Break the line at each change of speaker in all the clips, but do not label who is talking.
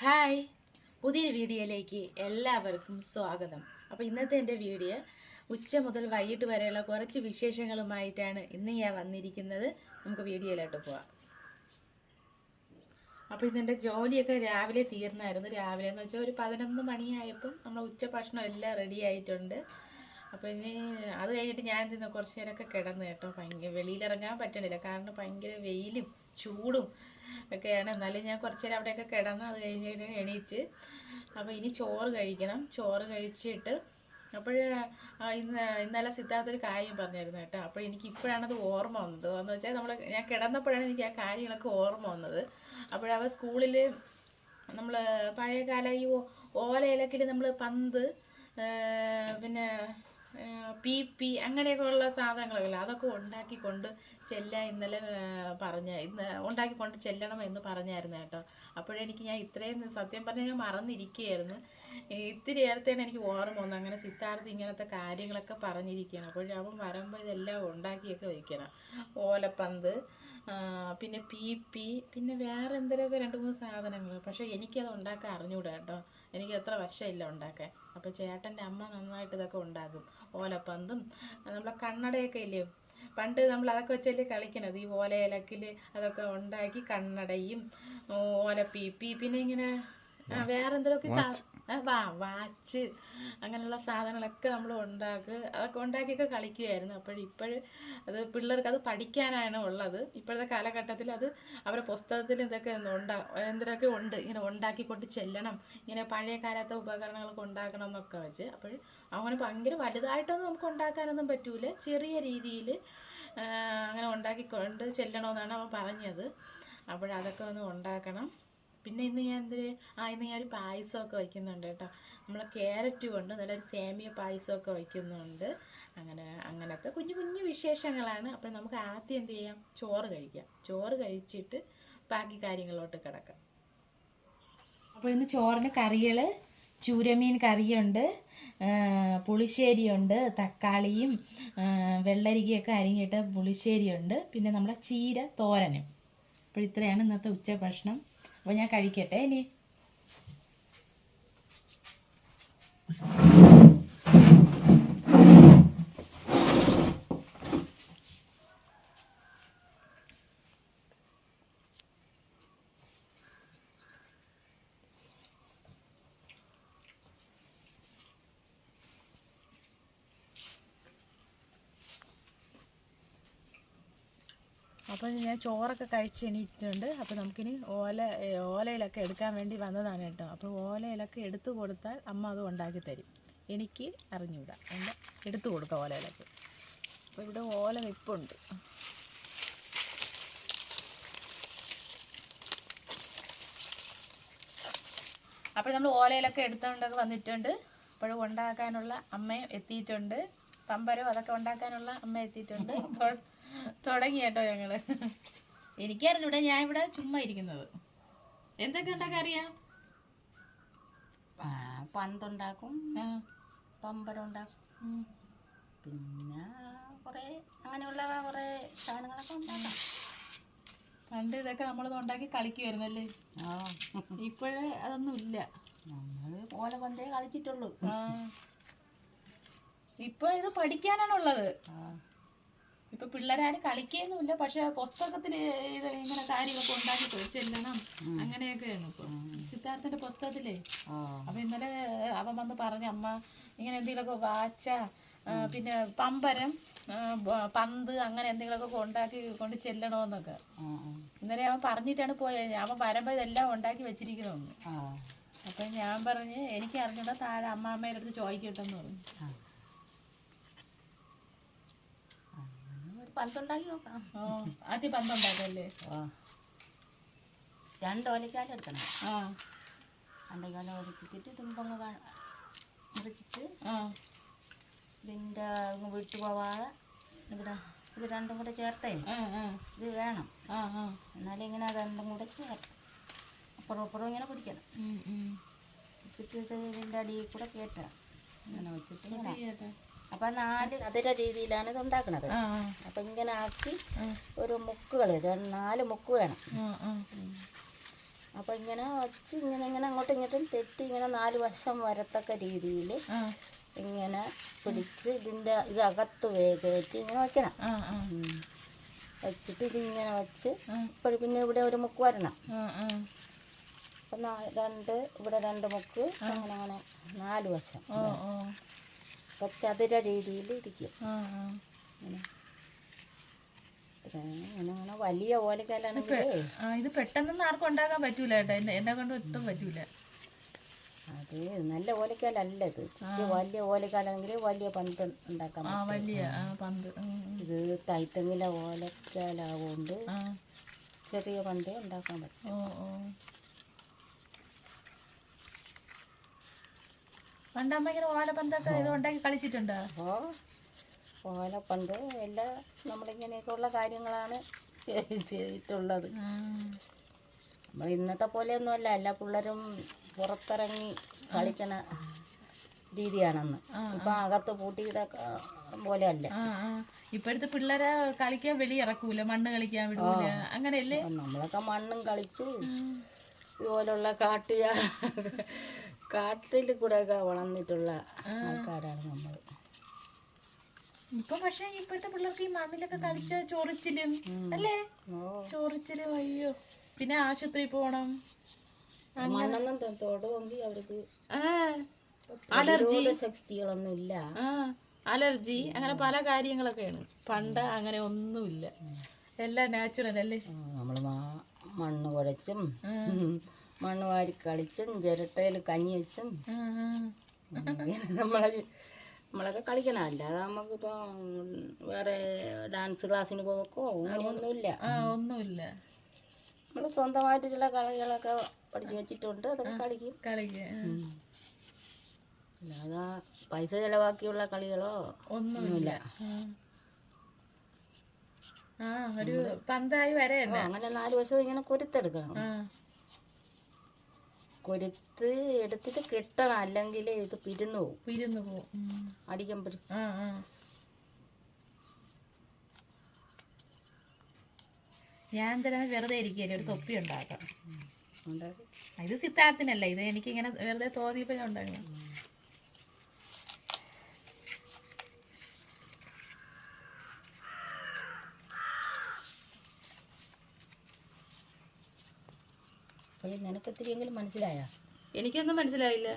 Hi. പുതിയൊരു വീഡിയോയിലേക്ക് എല്ലാവർക്കും സ്വാഗതം. അപ്പോൾ ഇന്നത്തെ എന്റെ വീഡിയോ ഉച്ച മുതൽ വൈകിട്ട് വരെയുള്ള കുറച്ച് വിശേഷങ്ങളുമായിട്ടാണ് ഇന്ന് ഞാൻ വന്നിരിക്കുന്നത്. നമുക്ക് വീഡിയോയിലോട്ട് പോവാം. അപ്പോൾ ഇന്നെന്റെ ജോലിയൊക്കെ രാവിലെ തീർന്നായിരുന്നു. രാവിലെ എന്ന് വെച്ചാൽ ഒരു പതിനൊന്ന് മണിയായപ്പം നമ്മൾ ഉച്ച ഭക്ഷണം എല്ലാം റെഡി ആയിട്ടുണ്ട്. അപ്പോൾ ഇനി അത് കഴിഞ്ഞിട്ട് ഞാൻ തിന്ന കുറച്ച് നേരമൊക്കെ കിടന്നു കേട്ടോ. ഭയങ്കര വെളിയിലിറങ്ങാൻ പറ്റണില്ല. കാരണം ഭയങ്കര വെയിലും ചൂടും ഒക്കെയാണ്. എന്നാലും ഞാൻ കുറച്ച് നേരം അവിടെയൊക്കെ കിടന്ന് അത് കഴിഞ്ഞ് എണീറ്റ്. അപ്പോൾ ഇനി ചോറ് കഴിക്കണം. ചോറ് കഴിച്ചിട്ട് അപ്പോൾ ഇന്ന് ഇന്നലെ സിദ്ധാർത്ഥ ഒരു കാര്യം പറഞ്ഞായിരുന്നു കേട്ടോ. അപ്പോൾ എനിക്ക് ഇപ്പോഴാണത് ഓർമ്മ വന്നത്. എന്ന് വെച്ചാൽ നമ്മൾ ഞാൻ കിടന്നപ്പോഴാണ് എനിക്ക് ആ കാര്യങ്ങളൊക്കെ ഓർമ്മ വന്നത്. അപ്പോഴവ സ്കൂളിൽ നമ്മൾ പഴയകാല ഈ ഓലയിലൊക്കെ നമ്മൾ പന്ത് പിന്നെ പി പി അങ്ങനെയൊക്കെ ഉള്ള സാധനങ്ങളൊക്കെ അതൊക്കെ ഉണ്ടാക്കി കൊണ്ട് ചെല്ല ഇന്നലെ പറഞ്ഞ ഇന്ന് ഉണ്ടാക്കി കൊണ്ട് ചെല്ലണം എന്ന് പറഞ്ഞായിരുന്നു കേട്ടോ. അപ്പോഴെനിക്ക് ഞാൻ ഇത്രയും സത്യം പറഞ്ഞാൽ ഞാൻ മറന്നിരിക്കുകയായിരുന്നു. ഇത്തിരി ഏറത്തേനെ എനിക്ക് ഓർമ്മ വന്നു. അങ്ങനെ സിദ്ധാർത്ഥ ഇങ്ങനത്തെ കാര്യങ്ങളൊക്കെ പറഞ്ഞിരിക്കുകയാണ്. അപ്പോൾ അവൻ വരുമ്പോൾ ഇതെല്ലാം ഉണ്ടാക്കിയൊക്കെ വയ്ക്കണം ഓലപ്പന്ത് പിന്നെ പി പി പിന്നെ വേറെ എന്തെങ്കിലുമൊക്കെ രണ്ട് മൂന്ന് സാധനങ്ങൾ. പക്ഷേ എനിക്കത് ഉണ്ടാക്കാൻ അറിഞ്ഞൂടാ കേട്ടോ. എനിക്ക് അത്ര വശമില്ല ഉണ്ടാക്കാൻ. അപ്പോൾ ചേട്ടന്റെ അമ്മ നന്നായിട്ട് ഇതൊക്കെ ഉണ്ടാക്കും. ഓലപ്പന്തും നമ്മളെ കണ്ണടയൊക്കെ ഇല്ലേ? പണ്ട് നമ്മൾ അതൊക്കെ വെച്ചല്ലേ കളിക്കണത്. ഈ ഓലയിലക്കിൽ അതൊക്കെ ഉണ്ടാക്കി കണ്ണടയും ഓല പി പി പിന്നെ ഇങ്ങനെ വേറെ ആ, വാച്ച്. അങ്ങനെയുള്ള സാധനങ്ങളൊക്കെ നമ്മൾ ഉണ്ടാക്കുക അതൊക്കെ ഉണ്ടാക്കിയൊക്കെ കളിക്കുമായിരുന്നു അപ്പോൾ ഇപ്പോഴ് അത് പിള്ളേർക്ക് അത് പഠിക്കാനാണ് ഉള്ളത്. ഇപ്പോഴത്തെ കാലഘട്ടത്തിൽ അത് അവരെ പുസ്തകത്തിൽ ഇതൊക്കെ ഉണ്ടാ എന്തിനൊക്കെ ഉണ്ട് ഇങ്ങനെ ഉണ്ടാക്കിക്കൊണ്ട് ചെല്ലണം ഇങ്ങനെ പഴയ കാലത്തെ ഉപകരണങ്ങളൊക്കെ ഉണ്ടാക്കണം എന്നൊക്കെ വെച്ച് അപ്പോൾ അങ്ങനെ ഭയങ്കര വലുതായിട്ടൊന്നും നമുക്ക് ഉണ്ടാക്കാനൊന്നും പറ്റൂല. ചെറിയ രീതിയിൽ അങ്ങനെ ഉണ്ടാക്കിക്കൊണ്ട് ചെല്ലണമെന്നാണ് അവൻ പറഞ്ഞത്. അപ്പോഴതൊക്കെ ഒന്ന് ഉണ്ടാക്കണം. പിന്നെ ഇന്ന് ഞാൻ എന്തിന്? ആ ഇന്ന് ഞാൻ ഒരു പായസമൊക്കെ വയ്ക്കുന്നുണ്ട് കേട്ടോ. നമ്മൾ ക്യാരറ്റ് കൊണ്ട് നല്ലൊരു സേമിയ പായസമൊക്കെ വയ്ക്കുന്നുണ്ട്. അങ്ങനെ അങ്ങനത്തെ കുഞ്ഞു കുഞ്ഞു വിശേഷങ്ങളാണ്. അപ്പോൾ നമുക്ക് ആദ്യം എന്ത് ചെയ്യാം? ചോറ് കഴിക്കാം. ചോറ് കഴിച്ചിട്ട് ബാക്കി കാര്യങ്ങളിലോട്ട് കിടക്കാം. അപ്പോൾ ഇന്ന് ചോറിന് കറികൾ ചൂരമീൻ കറിയുണ്ട് പുളിശ്ശേരിയുണ്ട് തക്കാളിയും വെള്ളരികയൊക്കെ അരിഞ്ഞിട്ട് പുളിശ്ശേരിയുണ്ട്. പിന്നെ നമ്മുടെ ചീര തോരനും. അപ്പോൾ ഇത്രയാണ് ഇന്നത്തെ ഉച്ച ഭക്ഷണം അപ്പോൾ ഞാൻ കഴിക്കട്ടെ ഇനി. അപ്പോൾ ഞാൻ ചോറൊക്കെ കഴിച്ച് എണീറ്റിട്ടുണ്ട്. അപ്പോൾ നമുക്കിനി ഓല ഓലയിലൊക്കെ എടുക്കാൻ വേണ്ടി വന്നതാണ് കേട്ടോ. അപ്പോൾ ഓലയിലൊക്കെ എടുത്തു കൊടുത്താൽ അമ്മ അത് ഉണ്ടാക്കി തരും. എനിക്ക് അറിഞ്ഞൂടാ. എന്റെ എടുത്തു കൊടുക്കാം ഓലയിലൊക്കെ. അപ്പോൾ ഇവിടെ ഓല നിപ്പുണ്ട്. അപ്പോൾ നമ്മൾ ഓലയിലൊക്കെ എടുത്തുകൊണ്ടൊക്കെ വന്നിട്ടുണ്ട്. അപ്പോഴും ഉണ്ടാക്കാനുള്ള അമ്മയും എത്തിയിട്ടുണ്ട്. പമ്പരം അതൊക്കെ ഉണ്ടാക്കാനുള്ള അമ്മ എത്തിയിട്ടുണ്ട്. തൊ- തുടങ്ങി കേട്ടോ ഞങ്ങൾ എനിക്കറിഞ്ഞൂടെ ഞാൻ ഇവിടെ ചുമ്മാ ഇരിക്കുന്നത്. എന്തൊക്കെ ഉണ്ടാക്കാൻ അറിയാം?
പന്തുണ്ടാക്കും
ഉം.
പിന്നെ കുറേ അങ്ങനെയുള്ള കുറേ സാധനങ്ങളൊക്കെ ഉണ്ടാക്കാം.
പണ്ട് ഇതൊക്കെ നമ്മളത് ഉണ്ടാക്കി കളിക്കുമായിരുന്നല്ലേ ഇപ്പോഴേ അതൊന്നും ഇല്ല
നമ്മൾ പോലെ പന്തേ കളിച്ചിട്ടുള്ളൂ.
ഇപ്പൊ ഇത് പഠിക്കാനാണുള്ളത്. ഇപ്പൊ പിള്ളേരാരും കളിക്കുകയൊന്നുമില്ല പക്ഷെ പുസ്തകത്തിൽ ഇത് ഇങ്ങനെ കാര്യങ്ങളൊക്കെ ഉണ്ടാക്കി ചെല്ലണം അങ്ങനെയൊക്കെയാണ് ഇപ്പൊ. സിദ്ധാർത്ഥന്റെ പുസ്തകത്തിലേ. അപ്പൊ ഇന്നലെ അവൻ വന്ന് പറഞ്ഞു അമ്മ ഇങ്ങനെ എന്തെങ്കിലുമൊക്കെ വാച്ച പിന്നെ പമ്പരം പന്ത് അങ്ങനെ എന്തെങ്കിലുമൊക്കെ ഉണ്ടാക്കി കൊണ്ട് ചെല്ലണമെന്നൊക്കെ
ആ
ഇന്നലെ അവൻ പറഞ്ഞിട്ടാണ് പോയത് അവൻ വരുമ്പോൾ ഇതെല്ലാം ഉണ്ടാക്കി വെച്ചിരിക്കണമെന്ന് അപ്പൊ ഞാൻ പറഞ്ഞ് എനിക്ക് അറിഞ്ഞിട്ടാ താഴെ അമ്മാമ്മേടുത്ത് അടുത്ത് ചോദിക്കട്ടെന്ന് പറഞ്ഞു
ആ അങ്ങനെ ഒരു പന്തുണ്ടാക്കി നോക്കാം
ആദ്യം
പന്തുണ്ടാക്കല്ലേ രണ്ട് ഓലക്കാലം എടുക്കണം.
ആ.
രണ്ടേക്കാലം ഒതുക്കിയിട്ട് തുമ്പങ്ങ് മുറിച്ചിട്ട് ഇതിന്റെ വിട്ടു പോവാതെ ഇവിടെ ഇത് രണ്ടും കൂടെ ചേർത്തേ. ഇത് വേണം. എന്നാലും ഇങ്ങനെ രണ്ടും കൂടെ ചേർത്ത്. അപ്പുറം അപ്പുറം ഇങ്ങനെ പിടിക്കണം. വെച്ചിട്ട് ഇത് ഇതിന്റെ അടിയിൽ കൂടെ കയറ്റാം ഇങ്ങനെ വെച്ചിട്ട് ഇങ്ങനെ. അപ്പം നാല് അതിര രീതിയിലാണ് ഇത് ഉണ്ടാക്കുന്നത് അപ്പം ഇങ്ങനെ ആക്കി. ഒരു മുക്കുകൾ നാല് മുക്ക് വേണം. അപ്പം ഇങ്ങനെ വച്ച് ഇങ്ങനെ ഇങ്ങനെ അങ്ങോട്ടും ഇങ്ങോട്ടും തെറ്റി ഇങ്ങനെ നാല് വശം വരത്തക്ക രീതിയിൽ ഇങ്ങനെ പിടിച്ച് ഇതിന്റെ ഇത് അകത്ത് വേഗത്തി ഇങ്ങനെ വയ്ക്കണം
ആ
വെച്ചിട്ട് ഇതിങ്ങനെ വെച്ച് ഇപ്പോഴും പിന്നെ ഇവിടെ ഒരു മുക്ക് വരണം. അപ്പം രണ്ട് ഇവിടെ രണ്ട് മുക്ക് അങ്ങനെ അങ്ങനെ നാല് വശം. അപ്പം ചതുര രീതിയിൽ ഇരിക്കും ഇങ്ങനെ അങ്ങനെ വലിയ ഓലക്കാലാണെങ്കിൽ
ആ ഇത് പെട്ടെന്നൊന്നും ആർക്കും ഉണ്ടാക്കാൻ പറ്റൂല കേട്ടോ. എന്നെ കൊണ്ട് ഒട്ടും പറ്റൂല.
അത് നല്ല ഓലക്കാലല്ല ഇത് വലിയ ഓലക്കാലാണെങ്കിൽ വലിയ പന്ത് ഉണ്ടാക്കാൻ
വലിയ പന്ത്.
ഇത് തൈത്തങ്ങിലെ ഓലക്കാലാവുകൊണ്ട് ചെറിയ പന്തേ ഉണ്ടാക്കാൻ പറ്റും
ഓ ഓ പണ്ടമ്മ ഇങ്ങനെ ഓലപ്പന്തൊക്കെ ഇത് ഉണ്ടാക്കി കളിച്ചിട്ടുണ്ട്.
അപ്പോൾ ഓലപ്പന്ത് എല്ലാം നമ്മളിങ്ങനെയൊക്കെയുള്ള കാര്യങ്ങളാണ് ചെയ്തിട്ടുള്ളത്. നമ്മൾ ഇന്നത്തെ പോലെയൊന്നുമല്ല എല്ലാ പിള്ളേരും പുറത്തിറങ്ങി കളിക്കണ രീതിയാണെന്ന്. ഇപ്പൊ അകത്ത് പൂട്ടിയിട
പോലെ അല്ല ഇപ്പോഴത്തെ പിള്ളേരെ കളിക്കാൻ വെളി ഇറക്കൂല മണ്ണ് കളിക്കാൻ വിടൂല. അങ്ങനെയല്ലേ?
നമ്മളൊക്കെ മണ്ണും കളിച്ച് ഇതുപോലുള്ള കാട്ടുക കാട്ടിൽ കൂടെ ഒക്കെ വളർന്നിട്ടുള്ള ആൾക്കാരാണ് നമ്മൾ
ഇപ്പൊ പക്ഷെ ഇപ്പോഴത്തെ പിള്ളേർക്ക് ഈ മണ്ണിലൊക്കെ കളിച്ച ചോറിച്ചിലും അല്ലേ? ചോറിച്ചിലും അയ്യോ. പിന്നെ ആശുപത്രി പോണം.
മണ്ണൊന്നും തൊ- അവർക്ക്
ആ.
പ്രതിരോധ ശക്തികളൊന്നും ഇല്ല
ആ. അലർജി അങ്ങനെ പല കാര്യങ്ങളൊക്കെയാണ്. പണ്ട് അങ്ങനെ ഒന്നുമില്ല. എല്ലാം നാച്ചുറൽ അല്ലേ?
നമ്മൾ മണ്ണ് കുഴച്ചും മണ്ണ് വാരി കളിച്ചും ചിരട്ടയിൽ കഞ്ഞി വെച്ചും. നമ്മളെ നമ്മളൊക്കെ കളിക്കണം. അല്ലാതെ നമുക്കിപ്പോ വേറെ ഡാൻസ് ക്ലാസ്സിന് പോക്കോ അങ്ങനെയൊന്നുമില്ല.
ആ ഒന്നുമില്ല.
നമ്മൾ സ്വന്തമായിട്ട് ചില കളികളൊക്കെ പഠിച്ചു വെച്ചിട്ടുണ്ട് അതൊക്കെ കളിക്കും.
കളിക്കും
അല്ലാതെ പൈസ ചെലവാക്കിയുള്ള കളികളോ
ഒന്നുമില്ല. ആ. ഒരു പന്തായി വരെ
അങ്ങനെ നാല് വശവും ഇങ്ങനെ കൊരുത്തെടുക്കണം. കൊരുത്ത് എടുത്തിട്ട് കിട്ടണം. അല്ലെങ്കിൽ ഇത് പിരിന്നു പോകും
പിരിന്നു പോകും.
അടിക്കുമ്പോൾ
ഞാൻ എന്തിനാ വെറുതെ ഇരിക്കുകയല്ലേ ഒരു തൊപ്പി ഉണ്ടാക്കാം. ഇത് സിദ്ധാർത്ഥിനല്ല. ഇത് എനിക്ക് ഇങ്ങനെ വെറുതെ തോന്നിയപ്പോൾ
അപ്പോൾ നിനക്ക് ഇത്തിരിയെങ്കിലും മനസ്സിലായ?
എനിക്കൊന്നും മനസ്സിലായില്ല.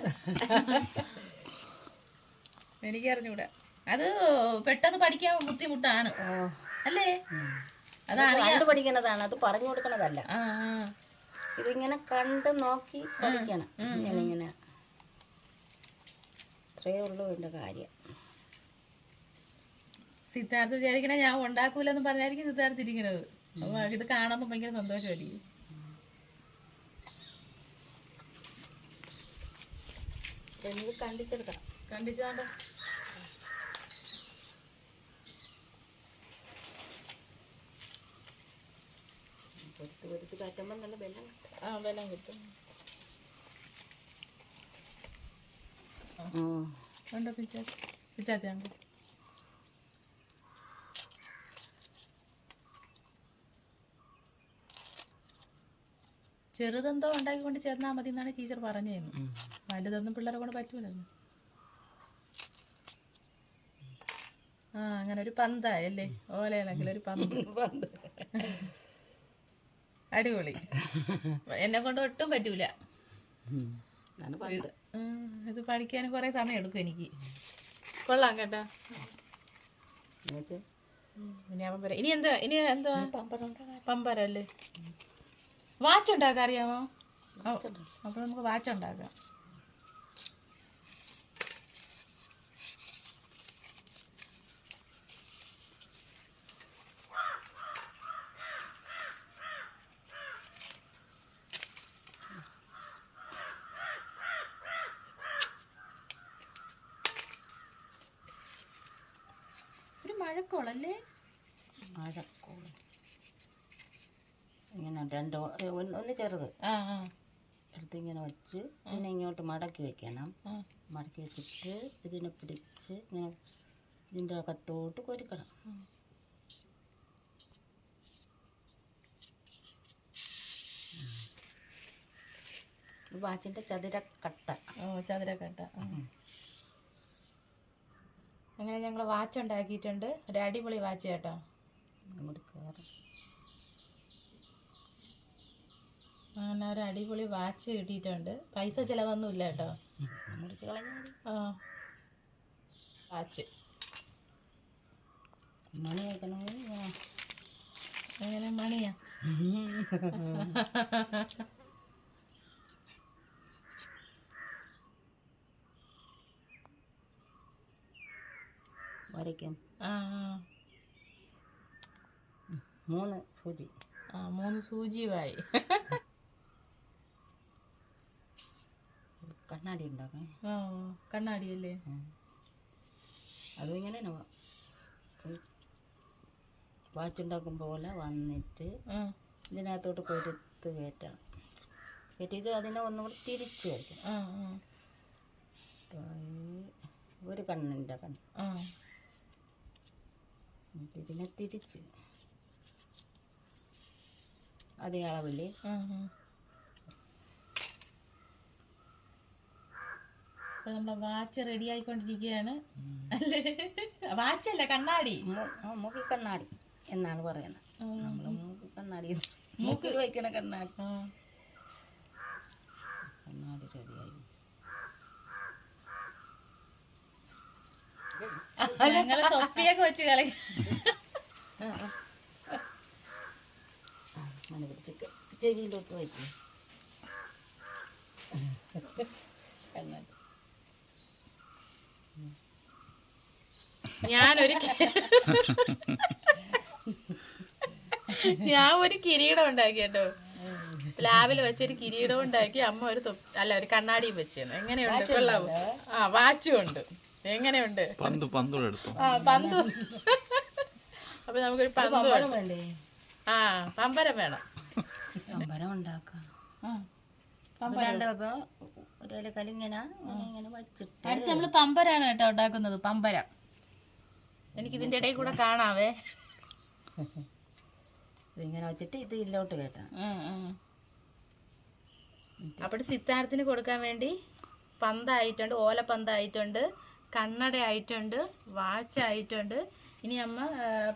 എനിക്കറിഞ്ഞൂടാ. അത് പെട്ടെന്ന് പഠിക്കാൻ ബുദ്ധിമുട്ടാണ്. അല്ലേ? അതാണ്
കണ്ടു പഠിക്കണതാണ് അത് പറഞ്ഞു
കൊടുക്കുന്നതല്ല
ഇതിങ്ങനെ കണ്ട് നോക്കി പഠിക്കണം. ഇങ്ങനെ ഇങ്ങനെ അത്രയേ ഉള്ളൂ എന്റെ കാര്യം.
സിദ്ധാർത്ഥ വിചാരിക്കണ ഞാൻ ഉണ്ടാക്കൂലെന്ന് പറഞ്ഞായിരിക്കും സിദ്ധാർത്ഥ ഇരിക്കുന്നത് ഇത് കാണുമ്പോൾ ഭയങ്കര സന്തോഷമായിരിക്കും.
എനിക്ക് കണ്ടിച്ചെടുക്കണം.
കണ്ടിച്ചാണ്ട്?
പൊരുത്ത് പൊരുത്ത് കാറ്റുമ്പോൾ നല്ല കിട്ടും.
ആ വെല്ലം കിട്ടും.
ഉം.
ഉണ്ടോ പിച്ചാ പിച്ചാത്തിയാണ്ടോ ചെറുതെന്തോ ഉണ്ടാക്കിക്കൊണ്ട് ചേർന്നാൽ മതി എന്നാണ് ടീച്ചർ പറഞ്ഞു തന്നു വലുതൊന്നും പിള്ളേരെ കൊണ്ട് പറ്റൂലല്ലോ. ആ അങ്ങനെ ഒരു പന്തായല്ലേ ഓലയിലെങ്കിൽ ഒരു പന്ത്.
പന്ത്.
അടിപൊളി. എന്നെ കൊണ്ട് ഒട്ടും പറ്റൂല. ഇത് പഠിക്കാൻ കുറെ സമയം എടുക്കും എനിക്ക്. കൊള്ളാം കേട്ടോ. ഇനി എന്താ ഇനി എന്താ? പമ്പരല്ലേ വാച്ച് ഉണ്ടാക്കാൻ അറിയാമോ അപ്പൊ നമുക്ക് വാച്ച് ഉണ്ടാക്കാം ഒരു മഴക്കോളല്ലേ
മഴക്കോൾ ഇങ്ങനെ രണ്ട് ഒന്ന് ചെറുത്. എടുത്ത് ഇങ്ങനെ വെച്ച് ഇതിനെ ഇങ്ങോട്ട് മടക്കി വെക്കണം. മടക്കി വെച്ചിട്ട് ഇതിനെ പിടിച്ച് ഇങ്ങനെ ഇതിന്റെ അകത്തോട്ട് കൊരുക്കണം. വാച്ചിന്റെ ചതുരക്കട്ട. കട്ട
ഓ ചതുരക്കട്ട. അങ്ങനെ ഞങ്ങൾ വാച്ച് ഉണ്ടാക്കിയിട്ടുണ്ട് ഒരു അടിപൊളി വാച്ച് കേട്ടോ
അങ്ങോട്ട് കയറും
അങ്ങനെ ഒരു അടിപൊളി വാച്ച് കിട്ടിയിട്ടുണ്ട്. പൈസ കേട്ടോ.
മുറിച്ച് കളഞ്ഞാൽ മതി.
ആ. വാച്ച്.
മണി
അങ്ങനെ മണിയാ?
വരയ്ക്കും. മൂന്ന് സൂചി.
ആ മൂന്ന് സൂചിയുമായി.
കണ്ണാടി ഉണ്ടാക്കാൻ.
ആ കണ്ണാടിയല്ലേ?
അതും ഇങ്ങനെ തന്നെ വാച്ച് ഉണ്ടാക്കും പോലെ വന്നിട്ട് ഇതിനകത്തോട്ട് കൊരുത്ത് കയറ്റാം കയറ്റിയിട്ട് അതിനെ ഒന്നുകൂടി തിരിച്ച് വയ്ക്കാം. ഒരു കണ്ണിന്റെ കണ്ണ്. എന്നിട്ട് ഇതിനെ തിരിച്ച്. അതേ അളവിൽ
ആ ആ. അപ്പൊ നമ്മളെ വാച്ച് റെഡി ആയിക്കൊണ്ടിരിക്കുകയാണ്. വാച്ചല്ല കണ്ണാടി.
മൂക്കി കണ്ണാടി എന്നാണ് പറയുന്നത്. നമ്മൾ മൂക്കി കണ്ണാടി മൂക്കിൽ വയ്ക്കണ കണ്ണാടി. കണ്ണാടി റെഡിയായി
ഞങ്ങൾ തൊപ്പിയൊക്കെ വെച്ച് കളി
ചെവിയിലോട്ട് വയ്ക്കും കണ്ണാടി
ഞാനൊരു ഒരു ഞാൻ ഒരു കിരീടം ഉണ്ടാക്കി കേട്ടോ. പ്ലാവിൽ വെച്ചൊരു കിരീടം ഉണ്ടാക്കി അമ്മ ഒരു അല്ല ഒരു കണ്ണാടിയും വെച്ചിരുന്നു എങ്ങനെയുണ്ട്? ആ വാച്ചും ഉണ്ട്. എങ്ങനെയുണ്ട്?
പന്ത് പന്തോടെ എടുത്തു?
ആ പന്ത്. അപ്പൊ നമുക്കൊരു പന്ത് ആ പമ്പരം വേണം.
പമ്പരം ഉണ്ടാക്കാം.
അടുത്ത് നമ്മൾ പമ്പരാണ് കേട്ടോ ഉണ്ടാക്കുന്നത് പമ്പരം. എനിക്ക് ഇതിന്റെ ഇടയിൽ കൂടെ കാണാവേ.
ഇതിങ്ങനെ വെച്ചിട്ട് ഇത് ഇല്ലോട്ട് കേട്ടാ
അപ്പോൾ സിദ്ധാർത്ഥിന് കൊടുക്കാൻ വേണ്ടി പന്തായിട്ടുണ്ട് ഓല പന്തായിട്ടുണ്ട് കണ്ണട ആയിട്ടുണ്ട് വാച്ച് ആയിട്ടുണ്ട് ഇനി അമ്മ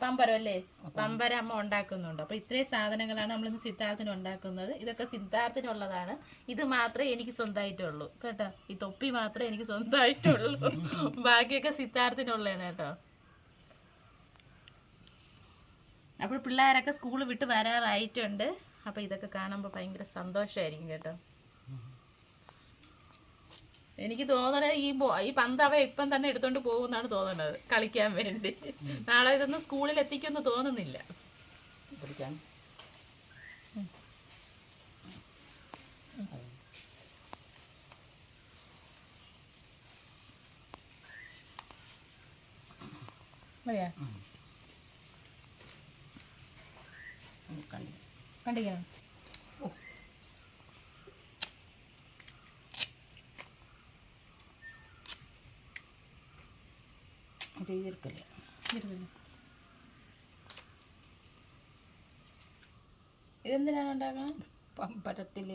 പമ്പരം അല്ലേ പമ്പരം അമ്മ ഉണ്ടാക്കുന്നുണ്ട്. അപ്പോൾ ഇത്രയും സാധനങ്ങളാണ് നമ്മളിന്ന് സിദ്ധാർത്ഥിന് ഉണ്ടാക്കുന്നത്. ഇതൊക്കെ സിദ്ധാർത്ഥിനുള്ളതാണ് ഇത് മാത്രമേ എനിക്ക് സ്വന്തമായിട്ടുള്ളൂ. കേട്ടോ? ഈ തൊപ്പി മാത്രമേ എനിക്ക് സ്വന്തമായിട്ടുള്ളൂ. ബാക്കിയൊക്കെ സിദ്ധാർത്ഥിനുള്ളതാണ് കേട്ടോ. അപ്പോൾ പിള്ളേരൊക്കെ സ്കൂൾ വിട്ട് വരാറായിട്ടുണ്ട്. അപ്പോൾ ഇതൊക്കെ കാണുമ്പോൾ ഭയങ്കര സന്തോഷമായിരിക്കും കേട്ടോ. എനിക്ക് തോന്നുന്നത് ഈ ഈ പന്ത് അവ ഇപ്പം തന്നെ എടുത്തോണ്ട് പോകുമെന്നാണ് തോന്നുന്നത് കളിക്കാൻ വേണ്ടി. നാളെ ഇതൊന്നും സ്കൂളിൽ എത്തിക്കുമെന്ന് തോന്നുന്നില്ല. മതിയാ
കണ്ടു
കണ്ടിക്കണം
ഒരു ഈർക്കൽ
ഇതെന്തിനാണ് ഉണ്ടാക്കണം?
പമ്പരത്തിൽ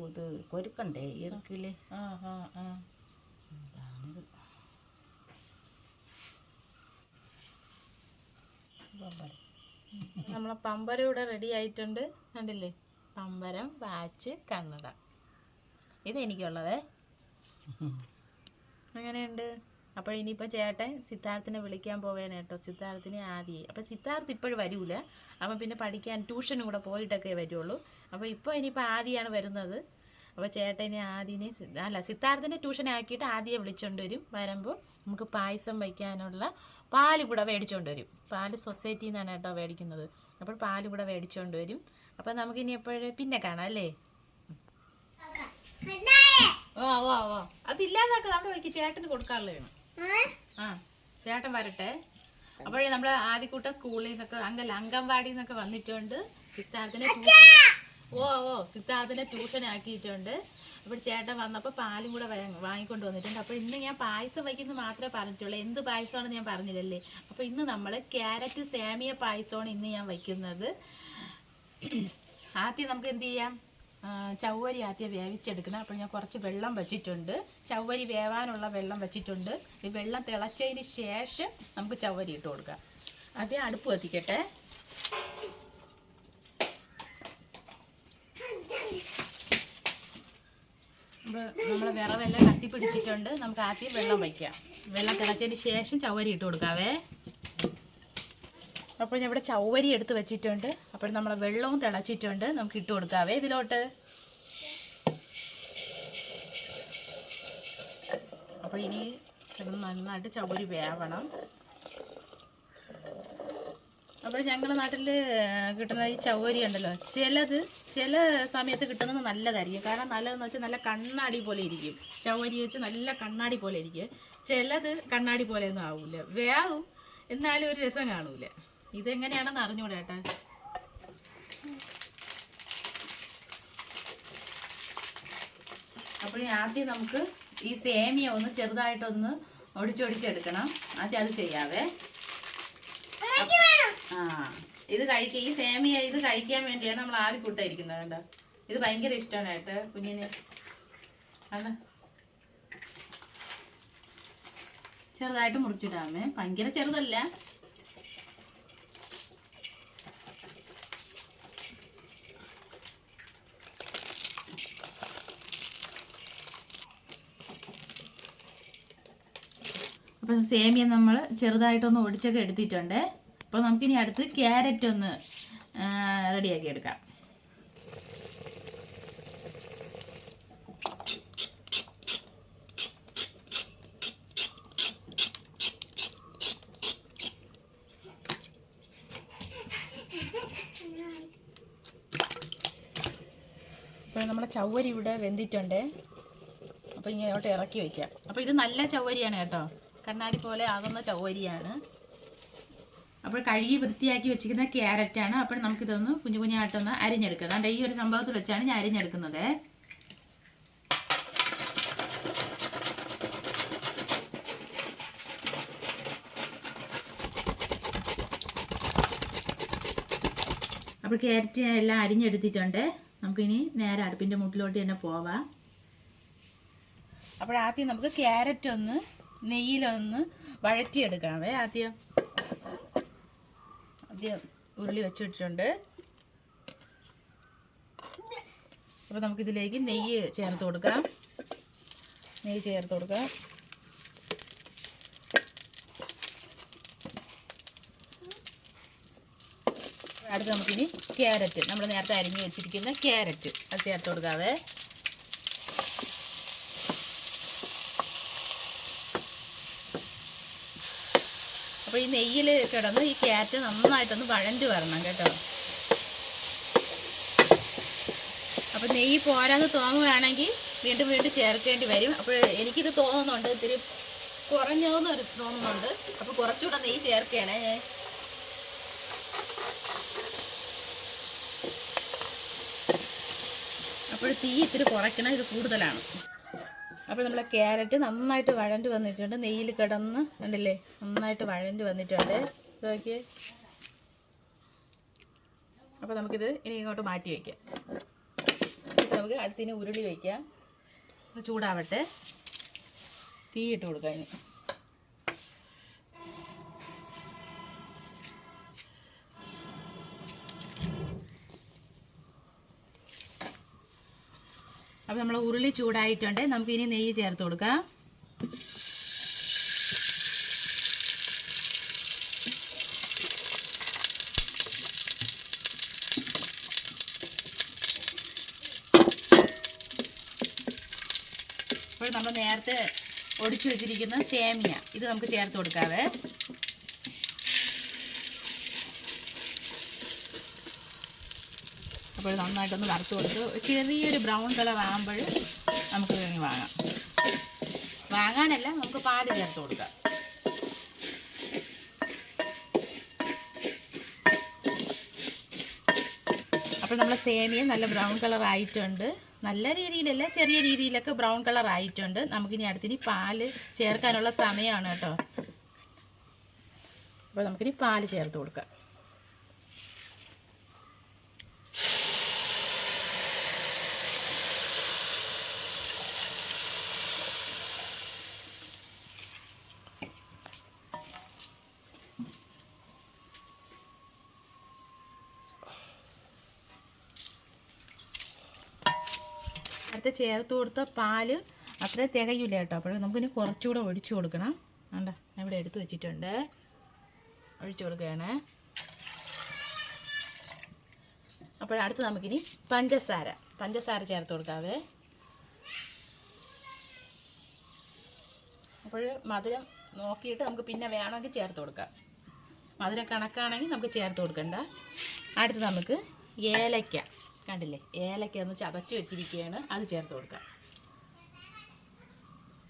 ഇത് കൊരുക്കണ്ടേ ഈർക്കിൽ?
ആ ആ ആ.
അതാണിത് പമ്പരം.
നമ്മളെ പമ്പരം ഇവിടെ റെഡി ആയിട്ടുണ്ട്. കണ്ടില്ലേ? പമ്പരം വാച്ച് കണ്ണട. ഇത് എനിക്കുള്ളതേ. അങ്ങനെയുണ്ട് അപ്പോൾ ഇനിയിപ്പോൾ ചേട്ടൻ സിദ്ധാർത്ഥിനെ വിളിക്കാൻ പോവേണ കേട്ടോ. സിദ്ധാർത്ഥിനെ ആദ്യേ. അപ്പോൾ സിദ്ധാർത്ഥ് ഇപ്പോഴും വരൂല. അപ്പോൾ പിന്നെ പഠിക്കാൻ ട്യൂഷനും കൂടെ പോയിട്ടൊക്കെ വരുള്ളൂ. അപ്പോൾ ഇപ്പോൾ ഇനിയിപ്പോൾ ആദ്യമാണ് വരുന്നത്. അപ്പോൾ ചേട്ടനെ ആദ്യനെ അല്ല സിദ്ധാർത്ഥിനെ ട്യൂഷൻ ആക്കിയിട്ട് ആദ്യം വിളിച്ചോണ്ട് വരും. വരുമ്പോൾ നമുക്ക് പായസം വയ്ക്കാനുള്ള പാൽ കൂടെ മേടിച്ചുകൊണ്ട് വരും. പാൽ സൊസൈറ്റിയിൽ നിന്നാണ് കേട്ടോ മേടിക്കുന്നത്. അപ്പോൾ പാൽ കൂടെ മേടിച്ചുകൊണ്ട് വരും. അപ്പോൾ നമുക്കിനി എപ്പോഴും പിന്നെ കാണാം അല്ലേ? ഓ ഓ ഓ അതില്ലാതാക്ക നമ്മുടെ വഴിക്ക് ചേട്ടന് കൊടുക്കാനുള്ളതാണ് ആ ചേട്ടൻ വരട്ടെ. അപ്പോഴേ നമ്മൾ ആദ്യക്കൂട്ടം സ്കൂളിൽ നിന്നൊക്കെ അങ്കല്ല അംഗൻവാടിയിൽ നിന്നൊക്കെ വന്നിട്ടുണ്ട്. സിദ്ധാർത്ഥിനെ ഓ ഓ. സിദ്ധാർത്ഥിനെ ട്യൂഷൻ ആക്കിയിട്ടുണ്ട് അപ്പോൾ ചേട്ടൻ വന്നപ്പോൾ പാലും കൂടെ വാങ്ങ- വാങ്ങിക്കൊണ്ട് വന്നിട്ടുണ്ട്. അപ്പോൾ ഇന്ന് ഞാൻ പായസം വയ്ക്കുന്നത് മാത്രമേ പറഞ്ഞിട്ടുള്ളൂ. എന്ത് പായസമാണെന്ന് ഞാൻ പറഞ്ഞില്ലല്ലേ? അപ്പോൾ ഇന്ന് നമ്മൾ ക്യാരറ്റ് സേമിയ പായസമാണ് ഇന്ന് ഞാൻ വയ്ക്കുന്നത്. ആദ്യം നമുക്ക് എന്ത് ചെയ്യാം? ചവ്വരി ആദ്യം വേവിച്ചെടുക്കണം. അപ്പോൾ ഞാൻ കുറച്ച് വെള്ളം വെച്ചിട്ടുണ്ട്. ചവ്വരി വേവാനുള്ള വെള്ളം വെച്ചിട്ടുണ്ട്. ഈ വെള്ളം തിളച്ചതിന് ശേഷം നമുക്ക് ചവ്വരി ഇട്ട് കൊടുക്കാം. ആദ്യം അടുപ്പ് കത്തിക്കട്ടെ അപ്പോൾ നമ്മൾ വിറവെല്ലാം കത്തിപ്പിടിച്ചിട്ടുണ്ട് നമുക്ക് ആദ്യം വെള്ളം വയ്ക്കാം. വെള്ളം തിളച്ചതിന് ശേഷം ചവരി ഇട്ട് കൊടുക്കാവേ. അപ്പോൾ ഞാൻ ഇവിടെ ചവരി എടുത്ത് വെച്ചിട്ടുണ്ട്. അപ്പോൾ നമ്മൾ വെള്ളവും തിളച്ചിട്ടുണ്ട്. നമുക്ക് ഇട്ട് കൊടുക്കാവേ ഇതിലോട്ട്. അപ്പോൾ ഇനി നന്നായിട്ട് ചവരി വേവണം. അപ്പോൾ ഞങ്ങളുടെ നാട്ടിൽ കിട്ടുന്ന ഈ ചവരി ഉണ്ടല്ലോ. ചിലത് ചില സമയത്ത് കിട്ടുന്നത് നല്ലതായിരിക്കും. കാരണം നല്ലതെന്ന് വെച്ചാൽ നല്ല കണ്ണാടി പോലെ ഇരിക്കും. ചവരി വെച്ച് നല്ല കണ്ണാടി പോലെ ഇരിക്കും. ചിലത് കണ്ണാടി പോലെ ഒന്നും ആവില്ല വേവും എന്നാലും ഒരു രസം കാണൂല. ഇതെങ്ങനെയാണെന്ന് അറിഞ്ഞൂടെ ഏട്ടാ. അപ്പോൾ ആദ്യം നമുക്ക് ഈ സേമിയ ഒന്ന് ചെറുതായിട്ടൊന്ന് ഒടിച്ചൊടിച്ചെടുക്കണം. ആദ്യം അത് ചെയ്യാവേ. ആ. ഇത് കഴിക്കുക ഈ സേമിയ ഇത് കഴിക്കാൻ വേണ്ടിയാണ് നമ്മൾ ആദ്യം കണ്ടോ? ഇത് ഭയങ്കര ഇഷ്ടമാണ് കേട്ടോ കുഞ്ഞിന്. ചെറുതായിട്ട് മുറിച്ചിടാമേ ഭയങ്കര ചെറുതല്ല. അപ്പം സേമിയ നമ്മൾ ചെറുതായിട്ടൊന്ന് ഒടിച്ചൊക്കെ എടുത്തിട്ടുണ്ട്. അപ്പോൾ നമുക്കിനി അടുത്ത് ക്യാരറ്റ് ഒന്ന് റെഡിയാക്കി എടുക്കാം. അപ്പോൾ നമ്മുടെ ചവ്വരി ഇവിടെ വെന്തിട്ടുണ്ട്. അപ്പോൾ ഇങ്ങോട്ട് ഇറക്കി വയ്ക്കാം അപ്പോൾ ഇത് നല്ല ചവ്വരിയാണ് കേട്ടോ. കണ്ണാടി പോലെ ആകുന്ന ചവ്വരിയാണ്. അപ്പോൾ കഴുകി വൃത്തിയാക്കി വെച്ചിരിക്കുന്ന ക്യാരറ്റാണ്. അപ്പോൾ നമുക്കിതൊന്ന് കുഞ്ഞു കുഞ്ഞായിട്ടൊന്ന് അരിഞ്ഞെടുക്കുക അതുകൊണ്ട് ഈ ഒരു സംഭവത്തിൽ വെച്ചാണ് ഞാൻ അരിഞ്ഞെടുക്കുന്നത്. അപ്പോൾ ക്യാരറ്റ് എല്ലാം അരിഞ്ഞെടുത്തിട്ടുണ്ട്. നമുക്കിനി നേരെ അടുപ്പിന്റെ മുട്ടിലോട്ട് തന്നെ പോവാം. അപ്പോൾ ആദ്യം നമുക്ക് ക്യാരറ്റ് ഒന്ന് നെയ്യിലൊന്ന് വഴറ്റിയെടുക്കാമേ ആദ്യം ആദ്യം ഉരുളി വെച്ചിട്ടുണ്ട്. അപ്പോൾ നമുക്കിതിലേക്ക് നെയ്യ് ചേർത്ത് കൊടുക്കാം. നെയ്യ് ചേർത്ത് കൊടുക്കാം. അടുത്ത് നമുക്കിനി ക്യാരറ്റ്. നമ്മൾ നേരത്തെ അരിഞ്ഞ് വെച്ചിരിക്കുന്ന ക്യാരറ്റ് അത് ചേർത്ത് കൊടുക്കാവേ. അപ്പോൾ ഈ നെയ്യിൽ കിടന്ന് ഈ ക്യാരറ്റ് നന്നായിട്ടൊന്ന് വഴണ്ട് വരണം കേട്ടോ. അപ്പോൾ നെയ്യ് പോരാന്ന് തോന്നുകയാണെങ്കിൽ വീണ്ടും വീണ്ടും ചേർക്കേണ്ടി വരും. അപ്പോൾ എനിക്കിത് തോന്നുന്നുണ്ട് ഇത്തിരി കുറഞ്ഞോന്ന് ഒരു തോന്നുന്നുണ്ട്. അപ്പോൾ കുറച്ചുകൂടെ നെയ്യ് ചേർക്കുകയാണേ അപ്പോൾ തീ ഇത്തിരി കുറയ്ക്കണം ഇത് കൂടുതലാണ്. അപ്പോൾ നമ്മളെ ക്യാരറ്റ് നന്നായിട്ട് വഴണ്ട് വന്നിട്ടുണ്ട്. നെയ്യിൽ കിടന്ന് കണ്ടില്ലേ? നന്നായിട്ട് വഴണ്ട് വന്നിട്ടുണ്ട്. നോക്കിയേ. അപ്പോൾ നമുക്കിത് ഇനി ഇങ്ങോട്ട് മാറ്റി വയ്ക്കാം. നമുക്ക് അടുത്തിന് ഉരുളി വയ്ക്കാം. ചൂടാവട്ടെ. തീ ഇട്ട് കൊടുക്കാം ഇനി. അപ്പോൾ നമ്മൾ ഉരുളി ചൂടായിട്ടുണ്ട്. നമുക്ക് ഇനി നെയ്യ് ചേർത്ത് കൊടുക്കാം. നമ്മൾ നേരത്തെ ഒടിച്ചു വെച്ചിരിക്കുന്ന സേമിയ ഇത് നമുക്ക് ചേർത്ത് കൊടുക്കാവേ. അപ്പോൾ നന്നായിട്ടൊന്ന് വറുത്ത് കൊടുത്ത് ചെറിയൊരു ബ്രൗൺ കളർ ആകുമ്പോൾ നമുക്ക് വേണമെങ്കിൽ വാങ്ങാം. വാങ്ങാനല്ല നമുക്ക് പാൽ ചേർത്ത് കൊടുക്കാം. അപ്പോൾ നമ്മൾ സേമിയ നല്ല ബ്രൗൺ കളർ ആയിട്ടുണ്ട്. നല്ല രീതിയിലല്ല ചെറിയ രീതിയിലൊക്കെ ബ്രൗൺ കളർ ആയിട്ടുണ്ട്. നമുക്കിനി അടുത്തിനി പാൽ ചേർക്കാനുള്ള സമയമാണ് കേട്ടോ. അപ്പോൾ നമുക്കിനി പാൽ ചേർത്ത് കൊടുക്കാം. അടുത്ത ചേർത്ത് കൊടുത്ത പാൽ അത്ര തികയില്ല കേട്ടോ. അപ്പോൾ നമുക്കിനി കുറച്ചുകൂടെ ഒഴിച്ചു കൊടുക്കണം. വേണ്ട ഇവിടെ എടുത്ത് വെച്ചിട്ടുണ്ട്. ഒഴിച്ചു കൊടുക്കുകയാണ്. അപ്പോൾ അടുത്ത് നമുക്കിനി പഞ്ചസാര. പഞ്ചസാര ചേർത്ത് കൊടുക്കാവേ. അപ്പോൾ മധുരം നോക്കിയിട്ട് നമുക്ക് പിന്നെ വേണമെങ്കിൽ ചേർത്ത് കൊടുക്കാം. മധുരം കണക്കാണെങ്കിൽ നമുക്ക് ചേർത്ത് കൊടുക്കണ്ട. അടുത്ത് നമുക്ക് ഏലക്ക. കണ്ടില്ലേ? ഏലക്ക ഒന്ന് ചതച്ച് വെച്ചിരിക്കുകയാണ് അത് ചേർത്ത് കൊടുക്കാം.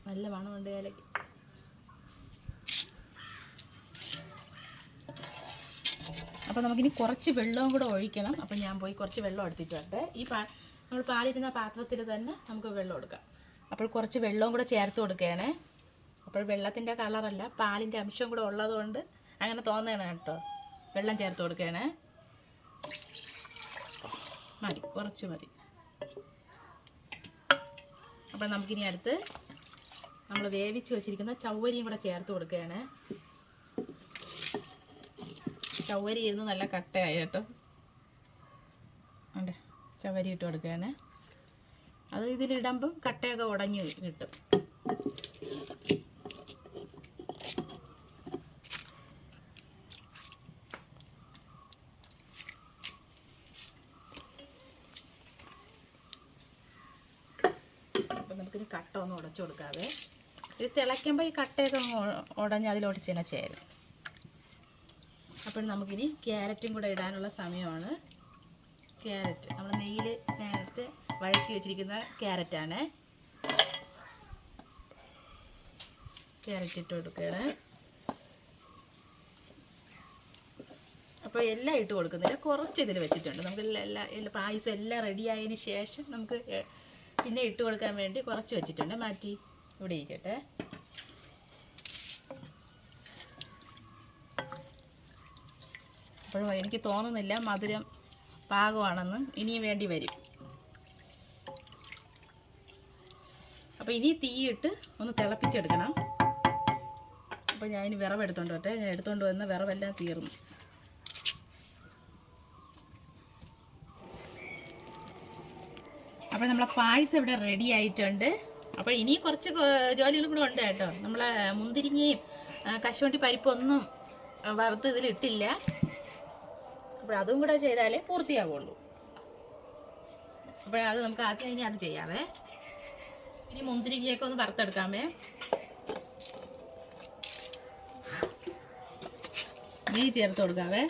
നല്ല മണമുണ്ട് ഏലക്ക. അപ്പോൾ നമുക്കിനി കുറച്ച് വെള്ളവും കൂടെ ഒഴിക്കണം. അപ്പോൾ ഞാൻ പോയി കുറച്ച് വെള്ളം എടുത്തിട്ട് വരട്ടെ. ഈ പാ നമ്മൾ പാലിരുന്ന പാത്രത്തിൽ തന്നെ നമുക്ക് വെള്ളം എടുക്കാം. അപ്പോൾ കുറച്ച് വെള്ളവും കൂടെ ചേർത്ത് കൊടുക്കുകയാണേ. അപ്പോൾ വെള്ളത്തിന്റെ കളറല്ല പാലിന്റെ അംശം കൂടെ ഉള്ളതുകൊണ്ട് അങ്ങനെ തോന്നണം കേട്ടോ. വെള്ളം ചേർത്ത് കൊടുക്കുകയാണേ. മതി കുറച്ച് മതി. അപ്പോൾ നമുക്കിനി അടുത്ത് നമ്മൾ വേവിച്ച് വെച്ചിരിക്കുന്ന ചവ്വരിയും കൂടെ ചേർത്ത് കൊടുക്കുകയാണ്. ചവ്വരി ഇരുന്ന് നല്ല കട്ടയായി കേട്ടോ. അല്ലേ ചവരി ഇട്ട് കൊടുക്കുകയാണ്. അത് ഇതിലിടുമ്പം കട്ടയൊക്കെ ഉടഞ്ഞ് കിട്ടും അപ്പം നമുക്കിനി കട്ട കൊടുക്കാതെ. ഇത് തിളയ്ക്കുമ്പോൾ ഈ കട്ടയൊക്കെ ഉടഞ്ഞ് അതിലോട്ട് ചേരും. അപ്പോൾ നമുക്കിനി ക്യാരറ്റും കൂടെ ഇടാനുള്ള സമയമാണ്. ക്യാരറ്റ് നമ്മൾ നെയ്യിൽ നേരത്തെ വഴറ്റി വെച്ചിരിക്കുന്ന ക്യാരറ്റാണ്. ക്യാരറ്റ് ഇട്ട് കൊടുക്കുകയാണ്. അപ്പോൾ എല്ലാം ഇട്ട് കൊടുക്കുന്നില്ല. കുറച്ച് ഇതിൽ വെച്ചിട്ടുണ്ട്. നമുക്ക് എല്ലാ എല്ലാ- പായസം എല്ലാം റെഡിയായതിന് ശേഷം നമുക്ക് പിന്നെ ഇട്ട് കൊടുക്കാൻ വേണ്ടി കുറച്ച് വെച്ചിട്ടുണ്ട്. മാറ്റി ഇവിടെ ഇരിക്കട്ടെ. അപ്പോഴും എനിക്ക് തോന്നുന്നില്ല മധുരം പാകമാണെന്ന് ഇനിയും വേണ്ടി വരും. അപ്പോൾ ഇനി തീയിട്ട് ഒന്ന് തിളപ്പിച്ചെടുക്കണം. അപ്പോൾ ഞാൻ ഇനി വിറവെടുത്തോണ്ട് വരട്ടെ. ഞാൻ എടുത്തോണ്ട് വന്ന വിറവെല്ലാം തീർന്നു. അപ്പോൾ നമ്മളെ പായസം ഇവിടെ റെഡി ആയിട്ടുണ്ട്. അപ്പോൾ ഇനി കുറച്ച് ജോലികൾ കൂടെ ഉണ്ട് കേട്ടോ. നമ്മളെ മുന്തിരിങ്ങയും കശുവണ്ടി പരിപ്പൊന്നും വറുത്ത് ഇതിലിട്ടില്ല അപ്പോൾ അതും കൂടെ ചെയ്താലേ പൂർത്തിയാവുള്ളൂ. അപ്പോൾ അത് നമുക്ക് ആദ്യം ഇനി അത് ചെയ്യാവേ. ഇനി മുന്തിരിങ്ങയൊക്കെ ഒന്ന് വറുത്തെടുക്കാമേ. നെയ്യ് ചേർത്ത് കൊടുക്കാവേ.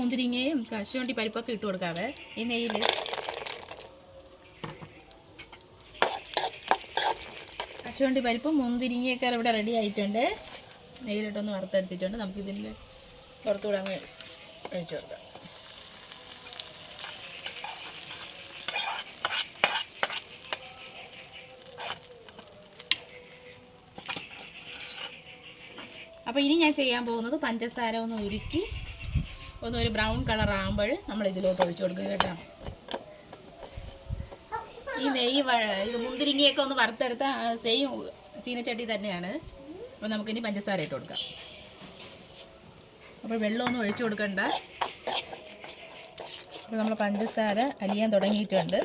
മുന്തിരിങ്ങയും കശുവണ്ടി പരിപ്പൊക്കെ ഇട്ട് കൊടുക്കാവേ ഈ നെയ്യിൽ കശുവണ്ടി പരിപ്പും മുന്തിരിങ്ങയൊക്കെ ഇവിടെ റെഡി ആയിട്ടുണ്ട്. നെയ്യിലിട്ടൊന്ന് വറുത്തെടുത്തിട്ടുണ്ട്. നമുക്ക് ഇതിന്റെ പുറത്തുകൂടെ അങ്ങ് ഒഴിച്ചു കൊടുക്കാം. അപ്പോൾ ഇനി ഞാൻ ചെയ്യാൻ പോകുന്നത് പഞ്ചസാര ഒന്ന് ഉരുക്കി ഒന്ന് ഒരു ബ്രൗൺ കളർ ആകുമ്പോൾ നമ്മൾ ഇതിലോട്ട് ഒഴിച്ചു കൊടുക്കുക കേട്ടോ. ഈ നെയ്യ് ഇത് മുന്തിരിങ്ങയൊക്കെ ഒന്ന് വറുത്തെടുത്ത സെയിം ചീനച്ചട്ടി തന്നെയാണ്. അപ്പോൾ നമുക്കിനി പഞ്ചസാര ഇട്ട് കൊടുക്കാം. അപ്പോൾ വെള്ളമൊന്നും ഒഴിച്ചു കൊടുക്കണ്ട. അപ്പോൾ നമ്മൾ പഞ്ചസാര അലിയാൻ തുടങ്ങിയിട്ടുണ്ട്.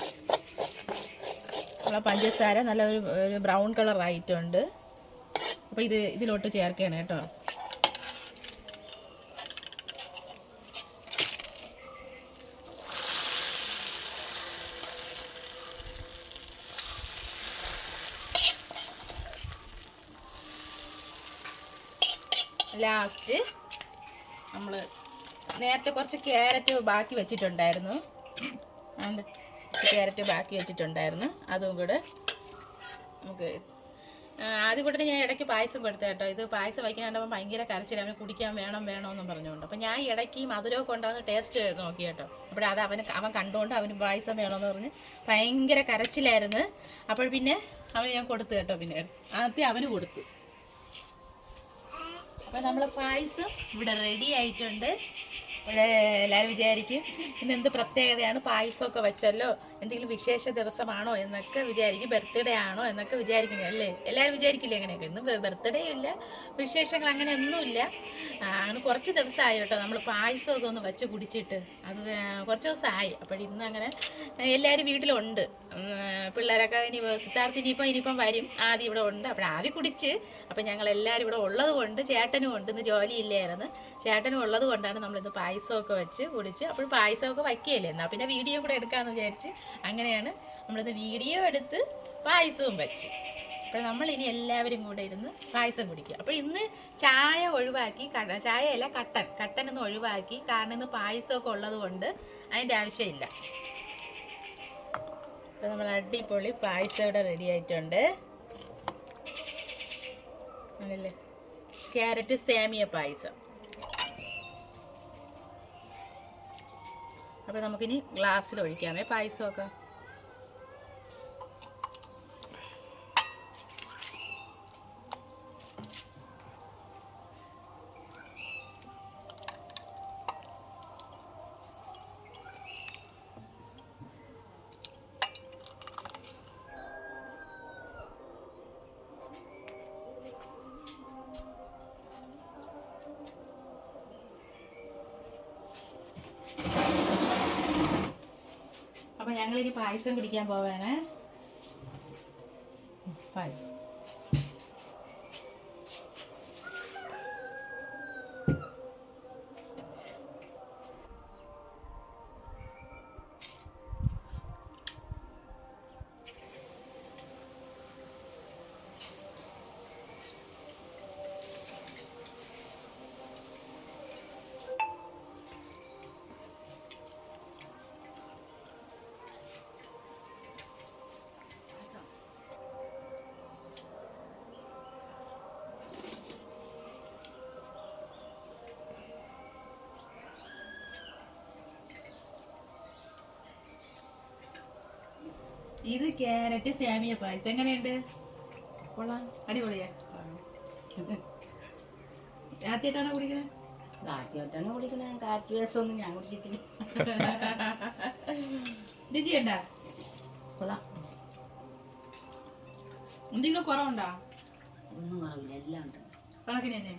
നമ്മളെ പഞ്ചസാര നല്ല ഒരു ബ്രൗൺ കളറായിട്ടുണ്ട്. അപ്പോൾ ഇത് ഇതിലോട്ട് ചേർക്കുകയാണ് കേട്ടോ. ലാസ്റ്റ് നമ്മൾ നേരത്തെ കുറച്ച് ക്യാരറ്റ് ബാക്കി വെച്ചിട്ടുണ്ടായിരുന്നു. ആൻഡ് ക്യാരറ്റ് ബാക്കി വെച്ചിട്ടുണ്ടായിരുന്നു. അതും കൂടെ നമുക്ക് ആദ്യം കൂടെ ഞാൻ ഇടയ്ക്ക് പായസം കൊടുത്തു കേട്ടോ. ഇത് പായസം വയ്ക്കാൻ കണ്ടപ്പോൾ ഭയങ്കര കരച്ചിൽ അവന് കുടിക്കാൻ വേണം വേണമെന്നും പറഞ്ഞുകൊണ്ട്. അപ്പം ഞാൻ ഇടയ്ക്ക് മധുരമൊക്കെ ഉണ്ടാകുന്ന ടേസ്റ്റ് നോക്കി കേട്ടോ. അപ്പോൾ അത് അവന് അവൻ കണ്ടുകൊണ്ട് അവന് പായസം വേണമെന്ന് പറഞ്ഞ് ഭയങ്കര കരച്ചിലായിരുന്നു. അപ്പോൾ പിന്നെ അവൻ ഞാൻ കൊടുത്തു കേട്ടോ പിന്നെ. ആദ്യം അവന് കൊടുത്തു. അപ്പോൾ നമ്മൾ പായസം ഇവിടെ റെഡി ആയിട്ടുണ്ട്. ഇവിടെ എല്ലാവരും വിചാരിക്കും ഇന്ന് എന്ത് പ്രത്യേകതയാണ് പായസമൊക്കെ വെച്ചല്ലോ എന്തെങ്കിലും വിശേഷ ദിവസമാണോ എന്നൊക്കെ വിചാരിക്കും ബർത്ത്ഡേ ആണോ എന്നൊക്കെ വിചാരിക്കും അല്ലേ? എല്ലാവരും വിചാരിക്കില്ലേ അങ്ങനെയൊക്കെ ഇന്ന് ബർത്ത്ഡേ ഇല്ല വിശേഷങ്ങൾ അങ്ങനെ ഒന്നുമില്ല അങ്ങനെ കുറച്ച് ദിവസമായി കേട്ടോ നമ്മൾ പായസമൊക്കെ ഒന്ന് വെച്ച് കുടിച്ചിട്ട്. അത് കുറച്ച് ദിവസമായി. അപ്പോൾ ഇന്ന് അങ്ങനെ എല്ലാവരും വീട്ടിലുണ്ട്. പിള്ളേരൊക്കെ ഇനി സിദ്ധാർത്ഥ ഇനിയിപ്പം ഇനിയിപ്പം വരും. ആദ്യം ഇവിടെ ഉണ്ട്. അപ്പോൾ ആദ്യം കുടിച്ച്. അപ്പം ഞങ്ങൾ എല്ലാവരും ഇവിടെ ഉള്ളത് കൊണ്ട് ചേട്ടനും ഉണ്ട്. ഇന്ന് ജോലിയില്ലായിരുന്നു ചേട്ടനും ഉള്ളത് കൊണ്ടാണ് നമ്മളിന്ന് പായസമൊക്കെ വെച്ച് കുടിച്ച് അപ്പോൾ പായസമൊക്കെ വയ്ക്കുകയല്ലേ. എന്നാൽ പിന്നെ വീഡിയോ കൂടെ എടുക്കാമെന്ന് വിചാരിച്ച് അങ്ങനെയാണ് നമ്മളിന്ന് വീഡിയോ എടുത്ത് പായസവും വെച്ച്. അപ്പോൾ നമ്മൾ ഇനി എല്ലാവരും കൂടെ ഇരുന്ന് പായസം കുടിക്കുക. അപ്പോൾ ഇന്ന് ചായ ഒഴിവാക്കി ചായയല്ല കട്ടൻ. കട്ടൻ ഒന്ന് ഒഴിവാക്കി. കാരണം ഇന്ന് പായസമൊക്കെ ഉള്ളത് കൊണ്ട് അതിന്റെ ആവശ്യമില്ല. അപ്പോൾ നമ്മൾ അടിപൊളി പായസം ഇവിടെ റെഡി ആയിട്ടുണ്ട്. ആണല്ലേ? ക്യാരറ്റ് സേമിയ പായസം. അപ്പോൾ നമുക്കിനി ഗ്ലാസ്സിൽ ഒഴിക്കാമേ പായസമൊക്കെ. അപ്പോൾ ഞങ്ങളിനി പായസം കുടിക്കാൻ പോവാണ്. പായസം. ഇത് സാമിയ പായസം. എങ്ങനെയുണ്ട്?
കൊള്ളാം.
അടിപൊളിയാ. ആദ്യമായിട്ടാണോ കുടിക്കുന്നത്?
ആദ്യമായിട്ടാണ് കുടിക്കുന്നത്. കാറ്റ് ദിവസമൊന്നും ഞാൻ കുടിച്ചിട്ടില്ല.
രുചി ഉണ്ടാ
കൊള്ളാം.
എന്തെങ്കിലും കുറവുണ്ടോ?
ഒന്നും കുറവില്ല. എല്ലാം ഉണ്ട്.
കണക്കിന് തന്നെ.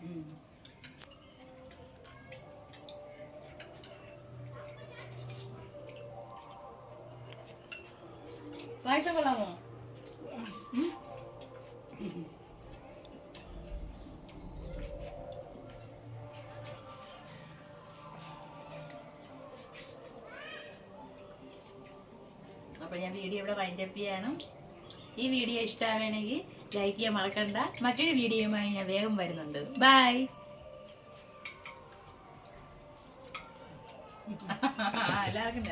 പായസം കൊള്ളാമോ ഉം? അപ്പോൾ ഞാൻ വീഡിയോ ഇവിടെ വൈൻഡപ്പ് ചെയ്യണം. ഈ വീഡിയോ ഇഷ്ടമാവണമെങ്കിൽ ലൈക്ക് ചെയ്യാൻ മറക്കണ്ട. മറ്റൊരു വീഡിയോയുമായി ഞാൻ വേഗം വരുന്നുണ്ട്. ബൈ എല്ലാവർക്കും